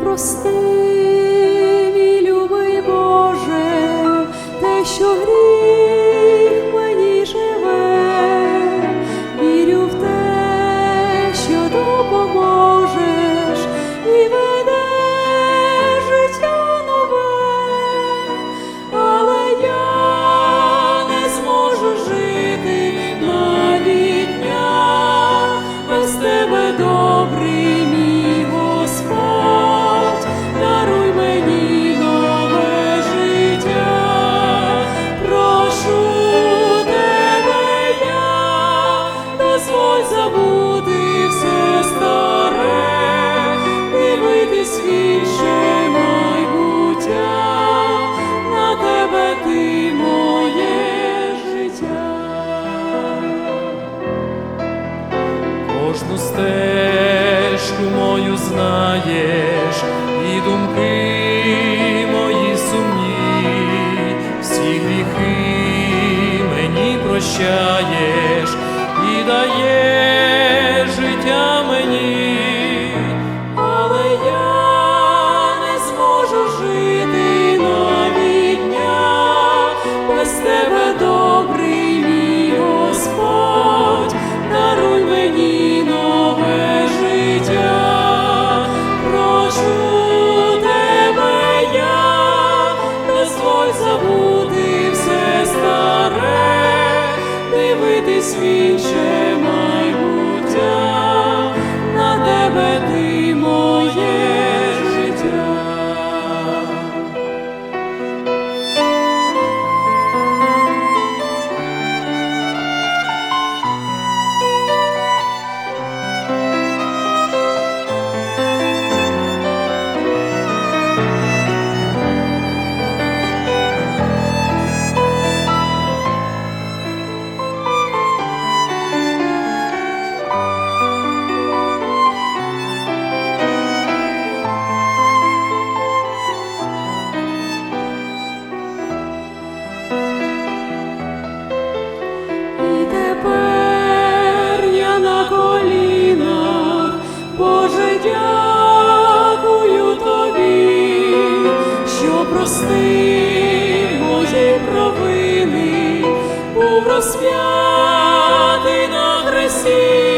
прости. кожну стежку мою знаєш, і думки мої сумні, всі гріхи мені прощаєш і даєш. свіче майбуття на тебе ти. розп'ятий на хресті.